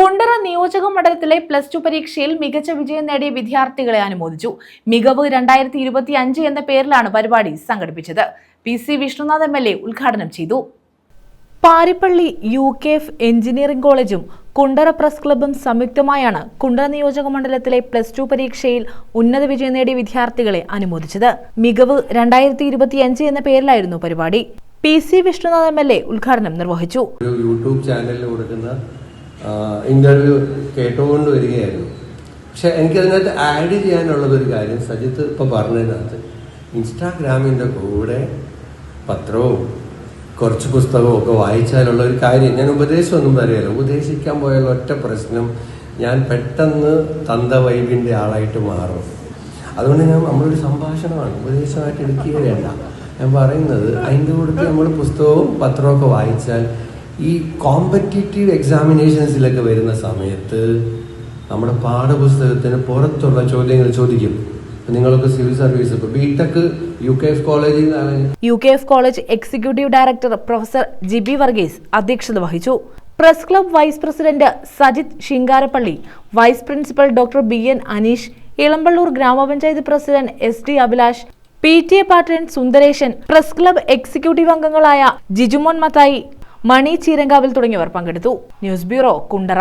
കുണ്ടറ നിയോജക മണ്ഡലത്തിലെ plus two പരീക്ഷയിൽ മികച്ച വിജയം നേടിയ വിദ്യാർത്ഥികളെ അനുമോദിച്ചു. മികവ് രണ്ടായിരത്തി ഇരുപത്തി അഞ്ച് എന്ന പേരിലാണ് പരിപാടി സംഘടിപ്പിച്ചത്. P C Vishnunath M L A ഉദ്ഘാടനം ചെയ്തു. Parippally U K F engineering കോളേജും കുണ്ടറ പ്രസ് ക്ലബും സംയുക്തമായാണ് കുണ്ടറ നിയോജക മണ്ഡലത്തിലെ പ്ലസ് ടു പരീക്ഷയിൽ ഉന്നത വിജയം നേടിയ വിദ്യാർത്ഥികളെ അനുമോദിച്ചത്. മികവ് രണ്ടായിരത്തി ഇരുപത്തിയഞ്ച് എന്ന പേരിലായിരുന്നു പരിപാടി. P C Vishnunath M L A ഉദ്ഘാടനം നിർവഹിച്ചു. യൂട്യൂബ് ചാനലിൽ കൊടുക്കുന്ന ഇന്റർവ്യൂ കേട്ടുകൊണ്ട് വരികയായിരുന്നു. പക്ഷെ എനിക്കതിനകത്ത് ആഡ് ചെയ്യാനുള്ളതൊരു കാര്യം സജിത്ത് ഇപ്പം പറഞ്ഞതിനകത്ത്. ഇൻസ്റ്റാഗ്രാമിന്റെ കൂടെ പത്രവും കുറച്ച് പുസ്തകവും ഒക്കെ വായിച്ചാലുള്ള ഒരു കാര്യം ഞാൻ ഉപദേശമൊന്നും പറയല്ല ഉപദേശിക്കാൻ പോയുള്ള ഒറ്റ പ്രശ്നം ഞാൻ പെട്ടെന്ന് തന്ത വൈബിന്റെ ആളായിട്ട് മാറും. അതുകൊണ്ട് ഞാൻ നമ്മളൊരു സംഭാഷണമാണ് ഉപദേശമായിട്ട് എടുക്കുകയല്ല ഞാൻ പറയുന്നത് അതിന്റെ കൂടെ നമ്മൾ പുസ്തകവും പത്രവും ഒക്കെ വായിച്ചാൽ ഈ കോമ്പറ്റീറ്റീവ് എക്സാമിനേഷൻസിലൊക്കെ വരുന്ന സമയത്ത് നമ്മുടെ പാഠപുസ്തകത്തിന് പുറത്തുള്ള ചോദ്യങ്ങൾ ചോദിക്കും. നിങ്ങൾക്ക് civil service BTech U K F കോളേജിൽ U K F college executive director professor Jiby Varghese അധ്യക്ഷത വഹിച്ചു. Press club vice president Sajith Singarappally vice principal doctor B N Aneesh Elampalloor ഗ്രാമപഞ്ചായത്ത് president S D Abhilash P T A Pattan Sundareshan press club executive അംഗങ്ങളായ ജിജുമോൻ മത്തായി മണി ചീരങ്കാവിൽ തുടങ്ങിയവർ പങ്കെടുത്തു. News bureau Kundara.